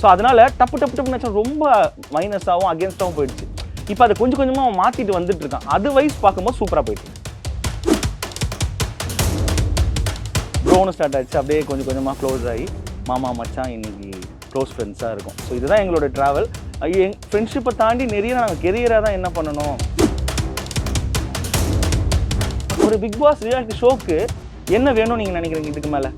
So அதனால டப்பு டப்பு டப்பு நினச்சா ரொம்ப மைனஸாகவும் அகேன்ஸ்டாகவும் போயிடுச்சு. இப்போ அதை கொஞ்சம் கொஞ்சமாக அவன் மாற்றிட்டு வந்துட்டு இருக்கான். அது வைஸ் பார்க்கும்போது சூப்பராக போயிட்டு ப்ரோனு ஸ்டார்ட் ஆச்சு அப்படியே கொஞ்சம் கொஞ்சமாக க்ளோஸ் ஆகி மாமா மச்சான் இன்னைக்கு க்ளோஸ் ஃப்ரெண்ட்ஸாக இருக்கும். ஸோ இதுதான் எங்களோட ட்ராவல் எங் ஃப்ரெண்ட்ஷிப்பை தாண்டி நிறைய நாங்கள் கெரியராக தான் என்ன பண்ணணும்? ஒரு பிக் பாஸ் ரியாலிட்டி ஷோக்கு என்ன வேணும் நீங்கள் நினைக்கிறீங்க இதுக்கு மேலே?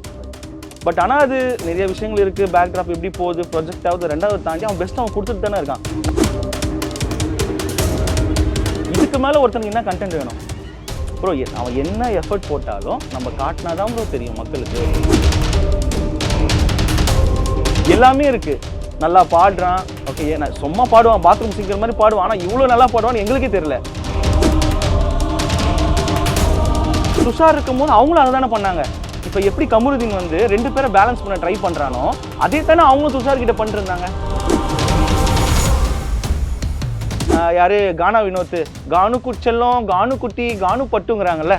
பட் ஆனால் அது நிறைய விஷயங்கள் இருக்குது பேக்ராப் எப்படி போகுது ப்ரொஜெக்ட் ஆகுது ரெண்டாவது தாண்டி அவன் பெஸ்ட் அவன் கொடுத்துட்டு தானே இருக்கான். இதுக்கு மேலே ஒருத்தனுக்கு என்ன கண்டென்ட் வேணும்? ப்ரோ அவன் என்ன எஃபர்ட் போட்டாலும் நம்ம காட்டினா தான் ப்ரோ தெரியும் மக்களுக்கு. எல்லாமே இருக்குது நல்லா பாடுறான். ஓகே நான் சும்மா பாடுவான். பாத்ரூம் சிங்கிற மாதிரி பாடுவான். ஆனால் இவ்வளோ நல்லா பாடுவான்னு எங்களுக்கே தெரியல. துஷார் இருக்கும்போது அவங்களும் அதை தானே பண்ணாங்க. இப்போ எப்படி கமருதீன் வந்து ரெண்டு பேரை பேலன்ஸ் பண்ண ட்ரை பண்ணுறானோ அதே தானே அவங்க துஷார் கிட்ட பண்ணிருந்தாங்க. ஆஹ் யாரு? கானா வினோத் கானு குச்செல்லம் கானு குட்டி கானு பட்டுங்கிறாங்கல்ல.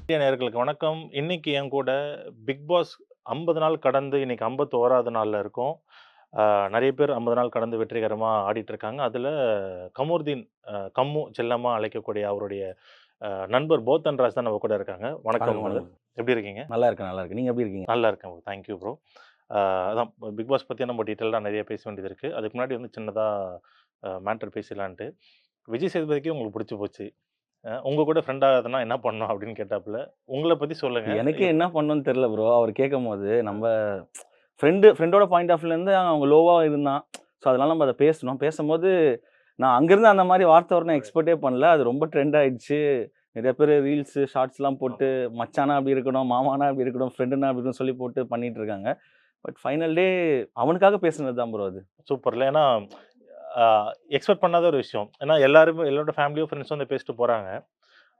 இந்திய நேர்களுக்கு வணக்கம். இன்னைக்கு என் கூட பிக் பாஸ் ஐம்பது நாள் கடந்து இன்னைக்கு ஐம்பத்தி நாளில் இருக்கும். நிறைய பேர் ஐம்பது நாள் கடந்து வெற்றிகரமாக ஆடிட்டு இருக்காங்க அதில் கமருதீன் கம்மு செல்லமாக அழைக்கக்கூடிய அவருடைய நண்பர் போத்தன் ராஜ் தான் நம்ம கூட இருக்காங்க. வணக்கம். எப்படி இருக்கீங்க? நல்லா இருக்கு நல்லா இருக்கு நீங்க எப்படி இருக்கீங்க? நல்லா இருக்கேன் தேங்க்யூ ப்ரோ. அதான் பிக் பாஸ் பற்றி நம்ம டீட்டெயிலாக நிறைய பேச வேண்டியது இருக்குது அதுக்கு முன்னாடி வந்து சின்னதாக மேட்டர் பேசலான்ட்டு. விஜய் சேதுபதிக்கு உங்களுக்கு பிடிச்சி போச்சு. அஹ் உங்க கூட ஃப்ரெண்ட் ஆகுதுன்னா என்ன பண்ணணும் அப்படின்னு கேட்டாப்புல. உங்களை பற்றி சொல்லுங்க. எனக்கு என்ன பண்ணணும்னு தெரியல ப்ரோ. அவர் கேட்கும் போது நம்ம ஃப்ரெண்டு ஃப்ரெண்டோட பாயிண்ட் ஆஃப் இருந்து அவங்க லோவாக இருந்தான். ஸோ அதனால நம்ம அதை பேசணும். பேசும்போது நான் அங்கேருந்து அந்த மாதிரி வார்த்தை வரணும் எக்ஸ்பெக்டே பண்ணல. அது ரொம்ப ட்ரெண்ட் ஆயிடுச்சு. நிறைய பேர் ரீல்ஸு ஷார்ட்ஸ்லாம் போட்டு மச்சானா அப்படி இருக்கணும் மாமானா அப்படி இருக்கணும் ஃப்ரெண்டுனா அப்படி இருக்கணும் சொல்லி போட்டு பண்ணிட்டு இருக்காங்க. பட் ஃபைனல் டே அவனுக்காக பேசுனது தான் ப்ரோ அது. சூப்பர்ல ஏன்னா எக்ஸ்பெக்ட் பண்ணாத ஒரு விஷயம். ஏன்னா எல்லாருமே எல்லாரோட ஃபேமிலியும் ஃப்ரெண்ட்ஸும் வந்து பேசிட்டு போகிறாங்க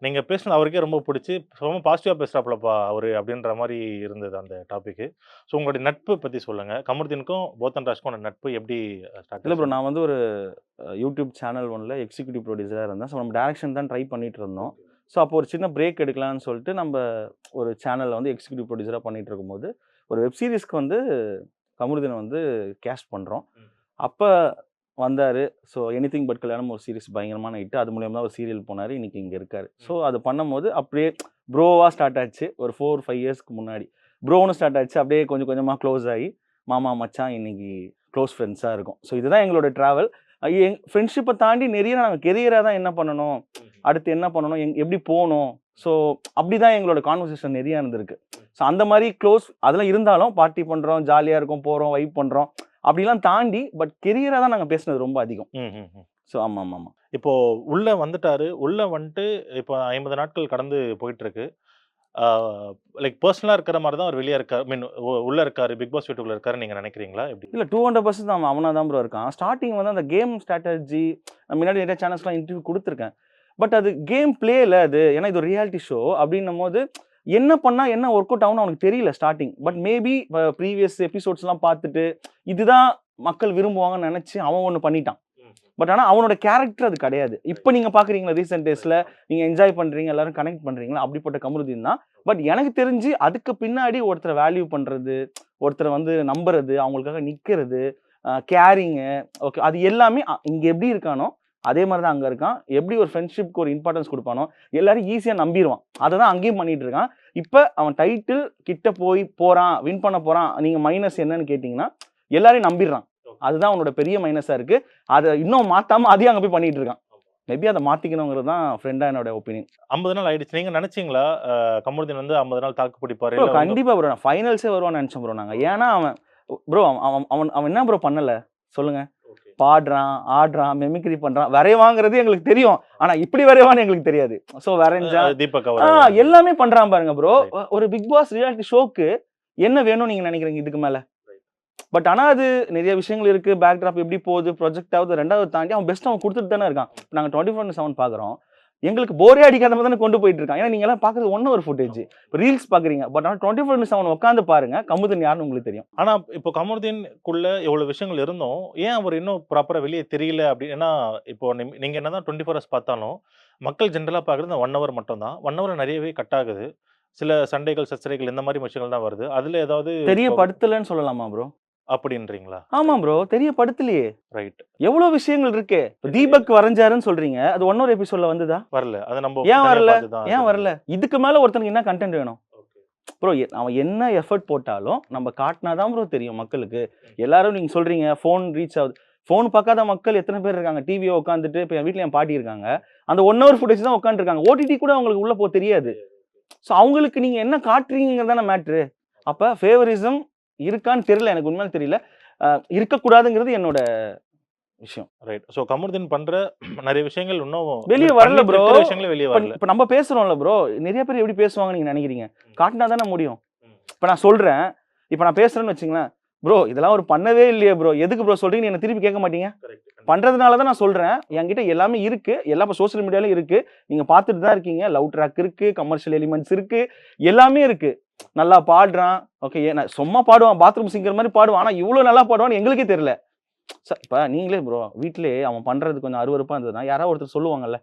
நீங்கள் பேசுனது அவருக்கே ரொம்ப பிடிச்சி. ரொம்ப பாசிட்டிவாக பேசுகிறாப்புலப்பா அவர் அப்படின்ற மாதிரி இருந்தது அந்த டாப்பிக்கு ஸோ உங்களுடைய நட்பு பற்றி சொல்லுங்கள் கமர்தீனுக்கும் போத்தன் ராஜ்க்கும் நட்பு எப்படி ஸ்டார்ட் இல்லை ப்ரோ நான் வந்து ஒரு யூடியூப் சேனல் ஒன்றில் எக்ஸிக்யூட்டிவ் ப்ரொடியூசராக இருந்தேன். ஸோ நம்ம டேரக்ஷன் தான் ட்ரை பண்ணிட்டு இருந்தோம். ஸோ அப்போ ஒரு சின்ன பிரேக் எடுக்கலாம்னு சொல்லிட்டு நம்ம ஒரு சேனலில் வந்து எக்ஸிக்யூட்டிவ் ப்ரொடியூசராக பண்ணிட்டு இருக்கும்போது ஒரு வெப் சீரிஸ்க்கு வந்து கமருதீனை வந்து கேஸ்ட் பண்ணுறோம். அப்போ வந்தார். ஸோ எனி திங் பட் கல்யாணம் ஒரு சீரிஸ் பயங்கரமான ஹிட் அது மூலியமாக தான் ஒரு சீரியல் போனார். இன்னைக்கு இங்கே இருக்கார். ஸோ அது பண்ணும்போது அப்படியே ப்ரோவாக ஸ்டார்ட் ஆச்சு. ஒரு ஃபோர் ஃபைவ் இயர்ஸ்க்கு முன்னாடி. ப்ரோன்னு ஸ்டார்ட் ஆச்சு. அப்படியே கொஞ்சம் கொஞ்சமாக க்ளோஸ் ஆகி மாமா மச்சான் இன்னைக்கு க்ளோஸ் ஃப்ரெண்ட்ஸாக இருக்கும். ஸோ இதுதான் எங்களோட ட்ராவல் எங் ஃப்ரெண்ட்ஷிப்பை தாண்டி நிறைய நாங்கள் கெரியராக தான் என்ன பண்ணணும்? அடுத்து என்ன பண்ணணும்? எங் எப்படி போகணும்? ஸோ அப்படி தான் எங்களோட கான்வர்சேஷன் நிறையா இருந்திருக்கு. ஸோ அந்த மாதிரி க்ளோஸ் அதெல்லாம் இருந்தாலும் பார்ட்டி பண்ணுறோம் ஜாலியாக இருக்கும் போகிறோம் வைப் பண்ணுறோம் அப்படிலாம் தாண்டி பட் கெரியராக தான் நாங்கள் பேசுனது ரொம்ப அதிகம். ம் ம் ம். ஸோ ஆமாம் ஆமாம் ஆமாம் இப்போ உள்ள வந்துட்டாரு. உள்ள வந்துட்டு இப்போ ஐம்பது நாட்கள் கடந்து போயிட்டு இருக்கு லைக் பர்சனலாக இருக்கிற மாதிரி தான் அவர் வெளியே இருக்கார். மீன் உள்ள இருக்காரு. பிக் பாஸ் வீட்டுக்குள்ள இருக்காரு நீங்க நினைக்கிறீங்களா? எப்படி? இல்லை டூ ஹண்ட்ரட் பர்சன்ட் தான். அவனாக தான் ப்ரோ இருக்கான். ஸ்டார்டிங் வந்து அந்த கேம் ஸ்ட்ராட்டஜி நான் முன்னாடி நிறைய சேனல்ஸ்லாம் இன்டர்வியூ கொடுத்துருக்கேன். பட் அது கேம் பிளேல அது ஏன்னா இது ஒரு ரியாலிட்டி ஷோ அப்படின்னும் போது என்ன பண்ணால் என்ன ஒர்க் அவுட் ஆகும்னு அவனுக்கு தெரியல ஸ்டார்டிங் பட் மேபி ப்ரீவியஸ் எபிசோட்ஸ்லாம் பார்த்துட்டு இதுதான் மக்கள் விரும்புவாங்கன்னு நினச்சி அவன் ஒன்று பண்ணிட்டான். பட் ஆனால் அவனோட கேரக்டர் அது கிடையாது. இப்போ நீங்கள் பார்க்குறீங்களா ரீசெண்ட் டேஸில் நீங்கள் என்ஜாய் பண்ணுறீங்க எல்லாரும் கனெக்ட் பண்ணுறீங்களா அப்படிப்பட்ட கமருதீன் தான். பட் எனக்கு தெரிஞ்சு அதுக்கு பின்னாடி ஒருத்தரை வேல்யூ பண்ணுறது ஒருத்தரை வந்து நம்புறது அவங்களுக்காக நிற்கிறது கேரிங்கு ஓகே அது எல்லாமே இங்கே எப்படி இருக்கானோ அதே மாதிரி தான் அங்கே இருக்கான். எப்படி ஒரு ஃப்ரெண்ட்ஷிப்க்கு ஒரு இம்பார்ட்டன்ஸ் கொடுப்பானோ எல்லாரும் ஈஸியாக நம்பிடுவான் அதை தான் அங்கேயும் பண்ணிட்டு இருக்கான். இப்போ அவன் டைட்டில் கிட்ட போய் போகிறான் வின் பண்ண போகிறான் நீங்கள் மைனஸ் என்னன்னு கேட்டிங்கன்னா எல்லாரையும் நம்பிடுறான். அதுதான் அவனோட பெரிய மைனஸாக இருக்குது அதை இன்னும் மாற்றாம அதையும் அங்கே போய் பண்ணிட்டு இருக்கான். மேபி அதை மாற்றிக்கணுங்கிறது தான் ஃப்ரெண்டாக என்னோட ஒப்பீனியன் ஐம்பது நாள் ஆயிடுச்சு. நீங்க நினைச்சீங்களா? கமருதீன் வந்து ஐம்பது நாள் தாக்கு பிடிப்பாரு கண்டிப்பாக ப்ரோ நான் ஃபைனல்ஸே வருவான்னு நினச்சேன் ப்ரோ நாங்கள் ஏன்னா அவன் ப்ரோ அவன் அவன் அவன் என்ன ப்ரோ பண்ணலை? சொல்லுங்க. Okay. பாடுறான் ஆடுறான் மெமிக்ரி பண்றான். வரைவாங்கிறது எங்களுக்கு தெரியும். ஆனா இப்படி வரைவான்னு எங்களுக்கு தெரியாது. ஸோ வரைஞ்சா தீபக் எல்லாமே பண்றான் பாருங்க ப்ரோ. ஒரு பிக் பாஸ் ரியாலிட்டி ஷோக்கு என்ன வேணும் நீங்க நினைக்கிறீங்க இதுக்கு மேல? பட் ஆனா அது நிறைய விஷயங்கள் இருக்கு. பேக் ட்ராப் எப்படி போகுது ப்ரொஜெக்ட் ஆகுது ரெண்டாவது தாண்டி அவன் பெஸ்ட் அவன் கொடுத்துட்டு தானே இருக்கான். நாங்க டுவெண்ட்டி ஃபோர் செவன் பாக்குறோம். எங்களுக்கு போரே அடிக்காத மாதிரி தானே கொண்டு போயிட்டு இருக்கான் ஏன்னா நீங்க எல்லாம் பாக்குறது ஒன் ஒரு ஃபுட்டேஜ் ரீல்ஸ் பாக்குறீங்க பட் ஆனால் டுவெண்ட்டி ஃபோர் செவன் உட்காந்து பாருங்க. கமுதன் யாருன்னு உங்களுக்கு தெரியும். ஆனா இப்போ கமருதீன்குள்ள எவ்வளவு விஷயங்கள் இருந்தும். ஏன் அவர் இன்னும் ப்ராப்பரா வெளியே தெரியல அப்படின்னு இப்போ நீங்க என்னதான் டுவெண்ட்டி ஃபோர் ஹவர்ஸ் பார்த்தாலும் மக்கள் ஜென்ரலா பார்க்குறது ஒன் ஹவர் மட்டும் தான் ஒன் ஹவர் நிறையவே கட் ஆகுது. சில சண்டைகள் சச்சரைகள் இந்த மாதிரி விஷயங்கள் தான் வருது. அதுல ஏதாவது தெரியப்படுத்தலன்னு சொல்லலாமா ப்ரோ அப்படின்றீங்களா? ஆமா ப்ரோ தெரியப்படுத்தலையே ரைட் எவ்வளவு விஷயங்கள் இருக்கு? தீபக் வரைஞ்சாருன்னு சொல்றீங்க. அது ஒன்னொரு எபிசோட்ல வந்துதா? வரல. அது நம்ம ஏன் வரல? ஏன் வரல? இதுக்கு மேல ஒருத்தனுக்கு என்ன கண்டென்ட் வேணும். ப்ரோ அவன் என்ன எஃபர்ட் போட்டாலும் நம்ம காட்டினாதான் ப்ரோ தெரியும் மக்களுக்கு. எல்லாரும் நீங்க சொல்றீங்க ஃபோன் ரீச் ஆகுது. ஃபோன் பார்க்காத மக்கள் எத்தனை பேர் இருக்காங்க? டிவியை உட்காந்துட்டு இப்போ என் வீட்டில் என் பாட்டி இருக்காங்க. அந்த ஒன் ஹவர் ஃபுட்டேஜ் தான் உட்காந்துருக்காங்க ஓடிடி கூட அவங்களுக்கு உள்ள போக தெரியாது. ஸோ அவங்களுக்கு நீங்க என்ன காட்டுறீங்கிறது தானே மேட்ரு அப்போ ஃபேவரிசம் இருக்கான்னு தெரியல எனக்கு உண்மையில தெரியல. இருக்கக்கூடாதுங்கிறது என்னோட விஷயம். ரைட் ஸோ கமருதீன் பண்ற நிறைய விஷயங்கள் இன்னும் வெளிய வரல bro. இருக்கிற விஷயங்களே வெளியே வரல. இப்போ நம்ம பேசுறோம்ல ப்ரோ நிறைய பேர் எப்படி பேசுவாங்க நீங்க நினைக்கிறீங்க? காட்டினா தானே முடியும். இப்போ நான் சொல்றேன். இப்போ நான் பேசுறேன்னு வச்சுங்களேன். ப்ரோ இதெல்லாம் ஒரு பண்ணவே இல்லையே ப்ரோ எதுக்கு ப்ரோ சொல்றீங்கன்னு என்ன திருப்பி கேட்க மாட்டீங்க? பண்றதுனால தான் நான் சொல்றேன். என்கிட்ட எல்லாமே இருக்கு. எல்லாம் இப்போ சோஷியல் மீடியாலும் இருக்கு. நீங்க பார்த்துட்டு தான் இருக்கீங்க. லவ் ட்ராக் இருக்கு. கமர்ஷியல் எலிமெண்ட்ஸ் இருக்கு. எல்லாமே இருக்கு. நல்லா பாடுறான். ஓகே நான் சும்மா பாடுவான் பாத்ரூம் சிங்கர் மாதிரி பாடுவான். ஆனால் இவ்வளோ நல்லா பாடுவான்னு எங்களுக்கே தெரியல. சார் இப்போ நீங்களே ப்ரோ வீட்டிலே அவன் பண்ணுறது கொஞ்சம் அருவருப்பா இருந்ததுன்னா யாராவது ஒருத்தர் சொல்லுவாங்கல்ல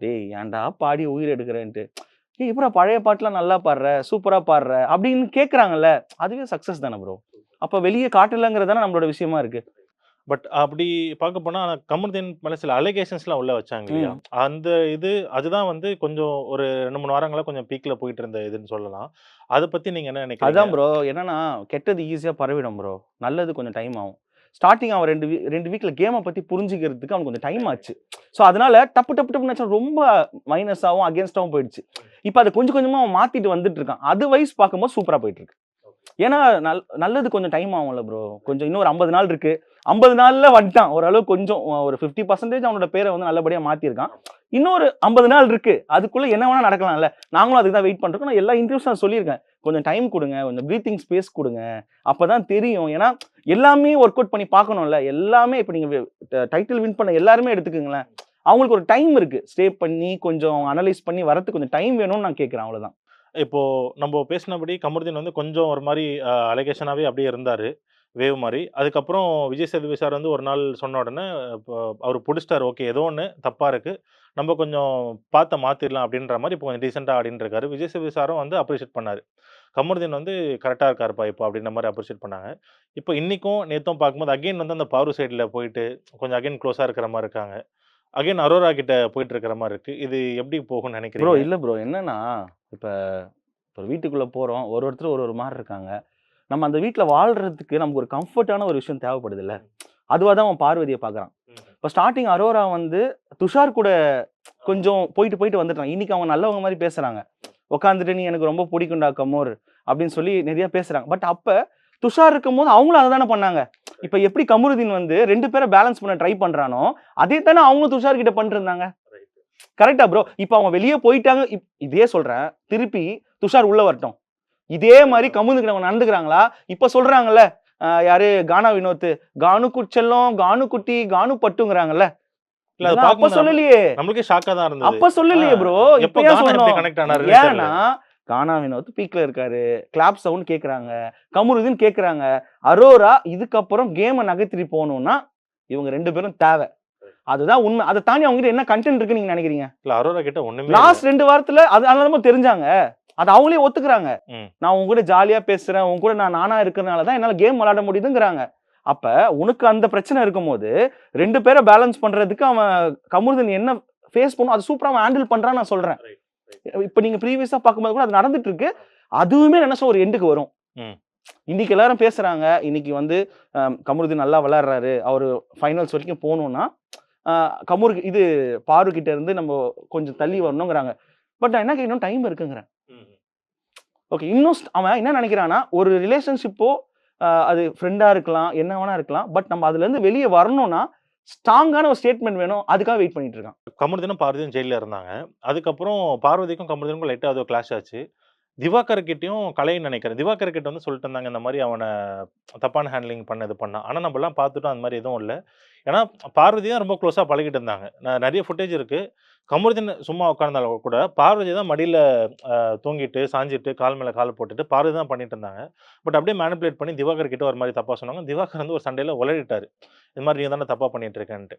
டேய் ஏன்டா பாடி உயிர் எடுக்கிறேன்ட்டு? ஏய் இப்போ பழைய பாட்டுலாம் நல்லா பாடுற சூப்பராக பாடுற? அப்படின்னு கேட்குறாங்கல்ல அதுவே சக்ஸஸ் தானே ப்ரோ அப்போ வெளியே காட்டலங்கிறது தானே நம்மளோட விஷயமா இருக்குது பட் அப்படி பார்க்க போனா கமருதீன் மேல சில அலிகேஷன்ஸ்லாம் உள்ள வச்சாங்க இல்லையா? அந்த இது அதுதான் வந்து கொஞ்சம் ஒரு ரெண்டு மூணு வாரங்களா கொஞ்சம் பீக்ல போயிட்டு இருந்த இதுன்னு சொல்லலாம். அதை பத்தி நீங்க என்ன நினைக்கிறீங்க? அதான் ப்ரோ என்னன்னா கெட்டது ஈஸியாக பரவிடும் ப்ரோ நல்லது கொஞ்சம் டைம் ஆகும். ஸ்டார்டிங் அவன் ரெண்டு வீ- ரெண்டு வீக்கில் கேமை பற்றி புரிஞ்சுக்கிறதுக்கு அவனுக்கு கொஞ்சம் டைம் ஆச்சு. ஸோ அதனால டப்பு டப்பு டப்பு நினச்சா ரொம்ப மைனஸாகவும் அகேன்ஸ்டாகவும் போயிடுச்சு. இப்போ அதை கொஞ்சம் கொஞ்சமாக அவன் மாற்றிட்டு வந்துட்டு இருக்கான். அது வைஸ் பார்க்கும்போது சூப்பராக போயிட்டு இருக்கு. ஏன்னா நல் நல்லது கொஞ்சம் டைம் ஆகும்ல ப்ரோ கொஞ்சம் இன்னொரு ஐம்பது நாள் இருக்கு. ஐம்பது நாளில் வந்துட்டான். ஓரளவு கொஞ்சம் ஒரு ஃபிஃப்டி பர்சன்டேஜ் அவனோட பேரை வந்து நல்லபடியாக மாற்றிருக்கான் இன்னொரு ஐம்பது நாள் இருக்கு. அதுக்குள்ளே என்ன வேணால் நடக்கலாம்ல. நாங்களும் அதுக்கு தான் வெயிட் பண்ணுறோம் நான் எல்லா இன்டர்வியூஸ் நான் சொல்லியிருக்கேன். கொஞ்சம் டைம் கொடுங்க. கொஞ்சம் ப்ரீத்திங் ஸ்பேஸ் கொடுங்க. அப்போ தான் தெரியும். ஏன்னா எல்லாமே ஒர்க் அவுட் பண்ணி பார்க்கணும்ல. எல்லாமே இப்போ நீங்கள் டைட்டில் வின் பண்ண எல்லாருமே எடுத்துக்கோங்களேன். அவங்களுக்கு ஒரு டைம் இருக்குது ஸ்டே பண்ணி கொஞ்சம் அனலைஸ் பண்ணி வரத்துக்கு கொஞ்சம் டைம் வேணும்னு நான் கேட்குறேன். அவ்வளோதான் இப்போ நம்ம பேசினபடி கமருதீன் வந்து கொஞ்சம் ஒரு மாதிரி அலிகேஷனாவே அப்படியே இருந்தார். வேவ் மாதிரி அதுக்கப்புறம் விஜய் சேதுபதி சார் வந்து ஒரு நாள் சொன்ன உடனே இப்போ அவர் பிடிச்சிட்டாரு. ஓகே ஏதோ ஒன்று தப்பா இருக்கு. நம்ம கொஞ்சம் பார்த்து மாத்திரலாம் அப்படின்ற மாதிரி இப்போ கொஞ்சம் டீசெண்டாக ஆடின்னு இருக்காரு. விஜய் சேதுபதி சாரும் வந்து அப்ரிஷியேட் பண்ணாரு. கமருதீன் வந்து கரெக்டாக இருக்காருப்பா இப்போ அப்படின்ற மாதிரி அப்ரிஷியேட் பண்ணாங்க. இப்போ இன்னைக்கும் நேத்தும் பார்க்கும்போது அகைன் வந்து அந்த பாரு சைடில் போயிட்டு கொஞ்சம் அகைன் க்ளோஸாக இருக்கிற மாதிரி இருக்காங்க. அகைன் அரோரா கிட்ட போயிட்டு இருக்கிற மாதிரி இருக்கு. இது எப்படி போகும்னு ப்ரோ நினைக்கிறீங்க? இல்ல ப்ரோ என்னன்னா இப்ப ஒரு வீட்டுக்குள்ள போறோம். ஒரு ஒருத்தர் ஒரு ஒரு மாதிரி இருக்காங்க. நம்ம அந்த வீட்ல வாழ்றதுக்கு நமக்கு ஒரு கம்ஃபர்ட்டான ஒரு விஷயம் தேவைப்படுது இல்ல அதுவாக தான் அவன் பார்வதியை பார்க்கறான். இப்போ ஸ்டார்டிங் அரோரா வந்து துஷார் கூட கொஞ்சம் போயிட்டு போயிட்டு வந்துட்டான். இன்னைக்கு அவங்க நல்லவங்க மாதிரி பேசுறாங்க. உட்காந்துட்டு நீ எனக்கு ரொம்ப பிடிக்கும்டா கமோர் அப்படின்னு சொல்லி நிறைய பேசுறாங்க. பட் அப்ப துஷார் இருக்கும் போது அவங்களும் அதை தானே பண்ணாங்க. இப்போ எப்படி கமருதீன் வந்து ரெண்டு பேரை பேலன்ஸ் பண்ண ட்ரை பண்றானோ அதே தானே அவங்களும் துஷார் கிட்ட பண்ணிட்டு இருந்தாங்க கரெக்டா ப்ரோ இப்போ அவங்க வெளியே போயிட்டாங்க. இதே சொல்றேன். திருப்பி துஷார் உள்ள வரட்டும். இதே மாதிரி கமுந்துக்கிறவங்க நடந்துக்கிறாங்களா? இப்ப சொல்றாங்கல்ல யாரு? கானா வினோத் கானு குச்செல்லம் கானு குட்டி கானு பட்டுங்கிறாங்கல்ல அப்ப சொல்லலையே. நம்மளுக்கே ஷாக்கா தான் இருந்தது. அப்ப சொல்லலையே ப்ரோ இப்ப கனெக்ட் ஆனாரு ஏன்னா கானா வினோத் பீக்ல இருக்காரு. கிளாப் சவுண்ட் கேக்குறாங்க. கமுருதீன் கேக்குறாங்க. அரோரா இதுக்கப்புறம் கேமை நகர்த்திட்டு போகணும்னா இவங்க ரெண்டு பேரும் தேவை. அதுதான் உண்மை. அதை தாண்டி அவங்க கிட்ட என்ன கண்டென்ட் இருக்குன்னு நீங்க நினைக்கிறீங்க? இல்ல அரோரா கிட்ட ஒண்ணுமே லாஸ்ட் ரெண்டு வாரத்துல அது அதனால தெரிஞ்சாங்க. அது அவங்களே ஒத்துக்கிறாங்க. நான் உங்க கூட ஜாலியா பேசுறேன் உங்க கூட நான் நானா இருக்கிறதுனால தான் என்னால கேம் விளையாட முடியுதுங்கிறாங்க. அப்ப உனக்கு அந்த பிரச்சனை இருக்கும்போது ரெண்டு பேரை பேலன்ஸ் பண்றதுக்கு அவன் கமருதன் என்ன ஃபேஸ் பண்ணும் அது சூப்பரா அவன் ஹேண்டில் பண்றான்னு நான் சொல்றேன். இப்ப நீங்க ப்ரீவியஸா பார்க்கும்போது கூட அது நடந்துட்டு இருக்கு அதுவுமே நினைச்சா ஒரு எண்டுக்கு வரும். இன்னைக்கு எல்லாரும் பேசுறாங்க. இன்னைக்கு வந்து கமருதீன் நல்லா விளையாடுறாரு. அவர் ஃபைனல்ஸ் வரைக்கும் போகணும்னா கமரு இது பாரு கிட்ட இருந்து நம்ம கொஞ்சம் தள்ளி வரணுங்கிறாங்க பட் நான் என்ன கேட்கணும் டைம் இருக்குங்கிறேன். ஓகே இன்னும் அவன் என்ன நினைக்கிறான்னா ஒரு ரிலேஷன்ஷிப்போ அது ஃப்ரெண்டாக இருக்கலாம் என்ன வேணா இருக்கலாம் பட் நம்ம அதுலேருந்து வெளியே வரணும்னா ஸ்ட்ராங்கான ஒரு ஸ்டேட்மெண்ட் வேணும். அதுக்காக வெயிட் பண்ணிட்டு இருக்கான். கமருதீனும் பார்வதியும் ஜெயிலில் இருந்தாங்க. அதுக்கப்புறம் பார்வதிக்கும் கமருதீனுக்கும் லைட்டாக அது கிளாஷ் ஆச்சு. திவாகர் கிட்டையும் கலைன்னு நினைக்கிறேன். திவாகர் கிட்ட வந்து சொல்லிட்டு இருந்தாங்க இந்த மாதிரி அவனை தப்பான ஹேண்ட்லிங் பண்ண இது பண்ணான். ஆனால் நம்மலாம் பார்த்துட்டோம் அந்த மாதிரி எதுவும் இல்லை. ஏன்னா பார்வதி தான் ரொம்ப க்ளோஸாக பழகிட்டு இருந்தாங்க. நான் நிறைய ஃபுட்டேஜ் இருக்குது கமருதீன் சும்மா உட்காந்தாலும் கூட பார்வதி தான் மடியில் தூங்கிட்டு சாஞ்சிட்டு கால் மேலே கால் போட்டுட்டு பார்வதி தான் பண்ணிட்டு இருந்தாங்க. பட் அப்படியே மேனிப்புலேட் பண்ணி திவாகர் கிட்ட ஒரு மாதிரி தப்பாக சொன்னாங்க. திவாகர் வந்து ஒரு சண்டையில் உளறிட்டாரு. இது மாதிரி நீங்கள் தானே தப்பாக பண்ணிட்டு இருக்கேன்ட்டு.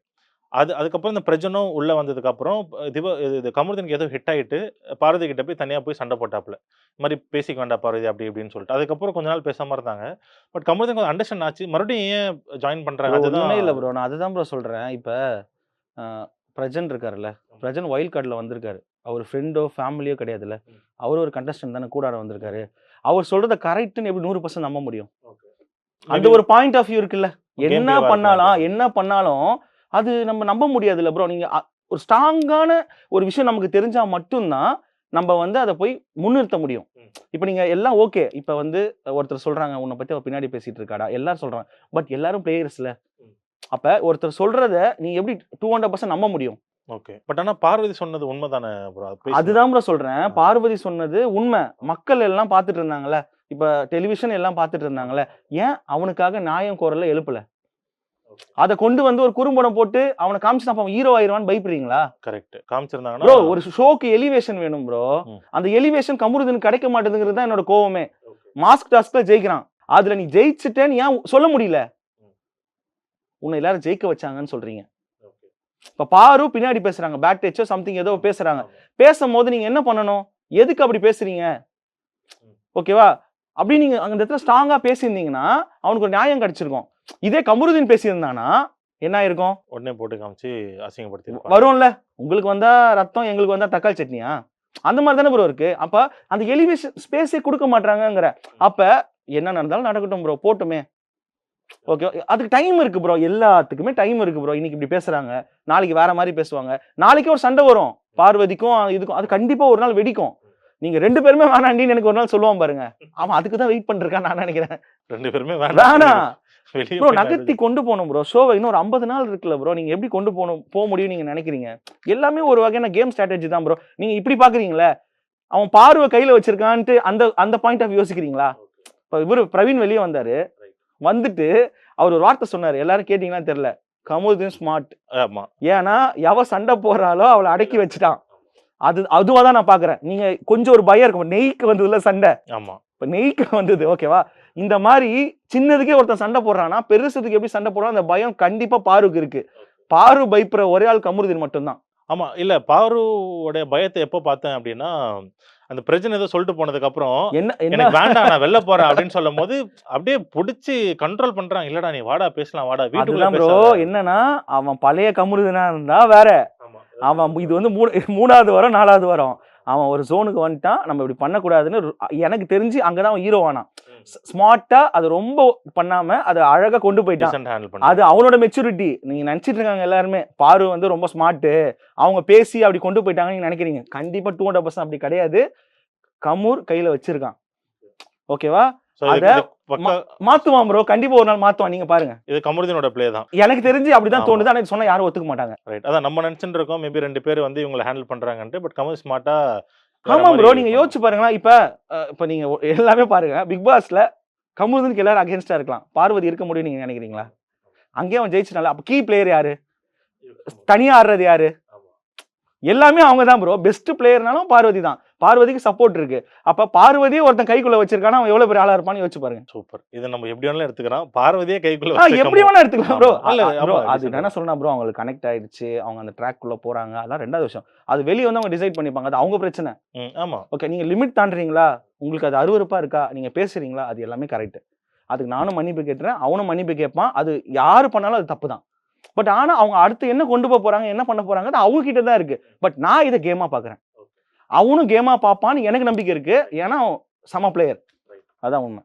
அது அதுக்கப்புறம் இந்த பிரஜனும் உள்ள வந்ததுக்கு அப்புறம் ப- திவ இது கமருதனுக்கு ஏதோ ஹிட் ஆயிட்டு பார்வதி கிட்ட போய் தனியா போய் சண்டை போட்டாப்புல. இந்த மாதிரி பேசிக்க வேண்டாம் பார்வதி அப்படி இப்படின்னு சொல்லிட்டு. அதுக்கப்புறம் கொஞ்ச நாள் பேசாம இருந்தாங்க. பட் கமருதன் கொஞ்சம் அண்டர்ஸ்டாண்ட் ஆச்சு. மறுபடியும் ஏன் ஜாயின் பண்றாங்க? Bro, அதுதான் இல்ல ப்ரோ. நான் அதுதான் ப்ரோ சொல்றேன். இப்ப பிரஜன் இருக்காருல்ல. பிரஜன் வைல்ட் கார்டில் வந்திருக்காரு. அவர் ஃப்ரெண்டோ ஃபேமிலியோ கிடையாதுல்ல. அவர் ஒரு கண்டஸ்டன்ட் தானே கூடாட வந்திருக்காரு. அவர் சொல்றத கரெக்ட்னு எப்படி நூறு பர்சன்ட் நம்ப முடியும்? அந்த ஒரு பாயிண்ட் ஆஃப் வியூ இருக்குல்ல. என்ன பண்ணாலும். என்ன பண்ணாலும் அது நம்ம நம்ப முடியாதுல்ல ப்ரோ நீங்க அ- ஒரு ஸ்ட்ராங்கான ஒரு விஷயம் நமக்கு தெரிஞ்சா மட்டும்தான் நம்ம வந்து அதை போய் முன்னிறுத்த முடியும். இப்போ நீங்க எல்லாம் ஓகே இப்போ வந்து ஒருத்தர் சொல்றாங்க உன்னை பத்தி அவ பின்னாடி பேசிட்டு இருக்காடா? எல்லாரும் சொல்றாங்க. பட் எல்லாரும் பிளேயர்ஸ்ல. அப்ப ஒருத்தர் சொல்றத நீ எப்படி டூ ஹண்ட்ரட் பர்சன்ட் நம்ப முடியும்? ஓகே பட் ஆனா பார்வதி சொன்னது உண்மைதானே ப்ரோ அதுதான் ப்ரோ சொல்றேன். பார்வதி சொன்னது உண்மை. மக்கள் எல்லாம் பார்த்துட்டு இருந்தாங்கல்ல. இப்ப டெலிவிஷன் எல்லாம் பார்த்துட்டு இருந்தாங்கல்ல. ஏன் அவனுக்காக நியாயம் கோரல எழுப்பல? அதை கொண்டு வந்து ஒரு குறும்படம் போட்டு அவனை காமிச்சு அவன் ஹீரோ ஆயிருவான்னு பயப்படுறீங்களா? கரெக்ட் காமிச்சிருந்தாங்கன்னா ப்ரோ ஒரு ஷோக்கு எலிவேஷன் வேணும் ப்ரோ. அந்த எலிவேஷன் கமுருதுன்னு கிடைக்க மாட்டேங்குறது தான் என்னோட கோவமே. மாஸ்க் டாஸ்க்ல ஜெயிக்கிறான். அதுல நீ ஜெயிச்சுட்டேன்னு ஏன் சொல்ல முடியல. உன்னை எல்லாரும் ஜெயிக்க வச்சாங்கன்னு சொல்றீங்க. இப்ப பாரு பின்னாடி பேசுறாங்க. பேக் டச்சோ சம்திங் ஏதோ பேசுறாங்க. பேசும்போது நீங்க என்ன பண்ணணும்? எதுக்கு அப்படி பேசுறீங்க. ஓகேவா அப்படி நீங்க அந்த இடத்துல ஸ்ட்ராங்கா பேசியிருந்தீங்கன்னா அவனுக்கு ஒரு நியாயம் கிடைச்சிருக்கும். இதே கமருதீன் பேசியிருந்தானா? என்ன ஆயிருக்கும்? உடனே போட்டு காமிச்சு அசிங்கப்படுத்தி வரும்ல. உங்களுக்கு வந்தா ரத்தம் எங்களுக்கு வந்தா தக்காளி சட்னியா? அந்த மாதிரி தானே ப்ரோ இருக்கு. அப்ப அந்த எலிவேஷன் ஸ்பேஸே கொடுக்க மாட்டாங்கங்கிற. அப்ப என்ன நடந்தாலும் நடக்கட்டும் ப்ரோ போட்டுமே. ஓகே. அதுக்கு டைம் இருக்கு ப்ரோ எல்லாத்துக்குமே டைம் இருக்கு ப்ரோ இன்னைக்கு இப்படி பேசுறாங்க. நாளைக்கு வேற மாதிரி பேசுவாங்க. நாளைக்கு ஒரு சண்டை வரும். பார்வதிக்கும் இதுக்கும். அது கண்டிப்பா ஒரு நாள் வெடிக்கும். நீங்க ரெண்டு பேருமே வேணாண்டின்னு எனக்கு ஒரு நாள் சொல்லுவான் பாருங்க. அவன் அதுக்கு தான் வெயிட் பண்ணிருக்கான் நான் நினைக்கிறேன். ரெண்டு பேருமே வேணாம். ப்ரோ நகர்த்தி கொண்டு போகணும் ப்ரோ ஷோவை இன்னும் ஒரு ஐம்பது நாள் இருக்குல்ல ப்ரோ நீங்க எப்படி கொண்டு போகணும் போக முடியும் நீங்க நினைக்கிறீங்க? எல்லாமே ஒரு வகையான கேம் ஸ்ட்ராட்டஜி தான் ப்ரோ நீங்க இப்படி பாக்குறீங்களே? அவன் பார்வை கையில வச்சிருக்கான்ட்டு அந்த அந்த பாயிண்ட் ஆஃப் யோசிக்கிறீங்களா? இப்போ இவரு பிரவீன் வெளியே வந்தாரு. வந்துட்டு அவர் ஒரு வார்த்தை சொன்னாரு. எல்லாரும் கேட்டீங்கன்னா தெரியல. கமுதின் ஸ்மார்ட் ஆமா. ஏன்னா எவ சண்டை போடுறாளோ அவளை அடக்கி வச்சுட்டான். அது அதுவா தான் நான் பாக்குறேன். நீங்க கொஞ்சம் ஒரு பயம் இருக்கும். நெய்க்கு வந்ததுல சண்டை. ஆமா. இப்போ நெய்க்கு வந்தது ஓகேவா இந்த மாதிரி சின்னதுக்கே ஒருத்தன் சண்டை போடுறான்னா பெருசுக்கு எப்படி சண்டை போடுறான் அந்த பயம் கண்டிப்பா பாருக்கு இருக்கு. பாரு பயப்படுற ஒரே ஆள் கமருதீன் மட்டும்தான். ஆமா இல்ல பாருவோட பயத்தை எப்போ பார்த்தேன் அப்படின்னா அந்த பிரச்சனை ஏதோ சொல்லிட்டு போனதுக்கு அப்புறம் என்ன என்ன? எனக்கு வேண்டாம் நான் வெளில போறேன் அப்படின்னு சொல்லும் போது அப்படியே புடிச்சு கண்ட்ரோல் பண்றான். இல்லடா நீ வாடா பேசலாம் வாடா வீட்டுக்குள்ள ப்ரோ. என்னன்னா அவன் பழைய கமருதனா இருந்தா வேற. அவன் இது வந்து மூணு மூணாவது வாரம் நாலாவது வாரம். அவன் ஒரு ஜோனுக்கு வந்துட்டான். நம்ம இப்படி பண்ணக்கூடாதுன்னு எனக்கு தெரிஞ்சு அங்கதான் அவன் ஹீரோ ஆனான். ஸ்மார்ட்டா அது ரொம்ப பண்ணாம அதை அழகா கொண்டு போயிட்டான். அது. அவனோட மெச்சூரிட்டி நீங்க நினைச்சிட்டு இருக்காங்க எல்லாருமே பாரு வந்து ரொம்ப ஸ்மார்ட்டு அவங்க பேசி அப்படி கொண்டு போயிட்டாங்கன்னு நீங்க நினைக்கிறீங்க. கண்டிப்பா டூ ஹண்ட்ரட் பர்சன்ட் அப்படி கிடையாது. கமூர் கையில வச்சிருக்கான். ஓகேவா? மாத்துவான் ப்ரோ கண்டிப்பா ஒரு நாள் மாத்துவான். நீங்க பாருங்க. இது கமருதீனோட பிளே தான். எனக்கு தெரிஞ்சு அப்படிதான். தோணுது. ஆனா இது சொன்னா யாரும் ஒத்துக்க மாட்டாங்க. ரைட் அதான் நம்ம நினைச்சுட்டு இருக்கோம். மேபி ரெண்டு பேர் வந்து இவங்களை ஹேண்டில் பண்றாங்கன்ட்டு பட் கமல் ஸ்மார்ட்டா ஆமா ப்ரோ நீங்க யோசிச்சு பாருங்களேன். இப்ப இப்ப நீங்க எல்லாமே பாருங்க. பிக் பாஸ்ல கமருதனுக்கு எல்லாரும் அகேன்ஸ்டா இருக்கலாம். பார்வதி இருக்க முடியும் நீங்க நினைக்கிறீங்களா? அங்கேயே அவன் ஜெயிச்சிட்டால அப்ப கீ பிளேயர் யாரு? தனியா ஆடுறது யாரு? எல்லாமே அவங்க தான் ப்ரோ பெஸ்ட் பிளேயர்னாலும் பார்வதி தான். பார்வதிக்கு சப்போர்ட் இருக்கு. அப்ப பார்வதியே ஒருத்தன் கைக்குள்ள வச்சிருக்கானா அவன் எவ்வளவு பெரிய ஆளா இருப்பான்னு யோசிச்சு பாருங்க. சூப்பர் இது நம்ம எப்படி வேணாலும் எடுத்துக்கிறோம் பார்வதியே கைக்குள்ள எப்படி கமல். வேணா எடுத்துக்கலாம் ப்ரோ ப்ரோ அது என்ன சொன்னா ப்ரோ அவங்களுக்கு கனெக்ட் ஆயிடுச்சு. அவங்க அந்த ட்ராக் குள்ள போறாங்க. அதெல்லாம் ரெண்டாவது விஷயம். அது வெளியே வந்து அவங்க டிசைட் பண்ணிப்பாங்க. அது அவங்க பிரச்சனை. ஆமா. ஓகே நீங்க லிமிட் தாண்டுறீங்களா? உங்களுக்கு அது அருவருப்பா இருக்கா? நீங்க பேசுறீங்களா? அது எல்லாமே கரெக்ட் அதுக்கு நானும் மன்னிப்பு கேட்டுறேன். அவனும் மன்னிப்பு கேட்பான். அது யாரு பண்ணாலும் அது தப்பு தான் பட் ஆனா அவங்க அடுத்து என்ன கொண்டு போக போறாங்க என்ன பண்ண போறாங்க அது அவங்க கிட்ட தான் இருக்கு. பட் நான் இதை கேமா பாக்குறேன். அவனும் கேமா பார்ப்பான்னு எனக்கு நம்பிக்கை இருக்கு. ஏன்னா சம பிளேயர் அதான் உண்மை.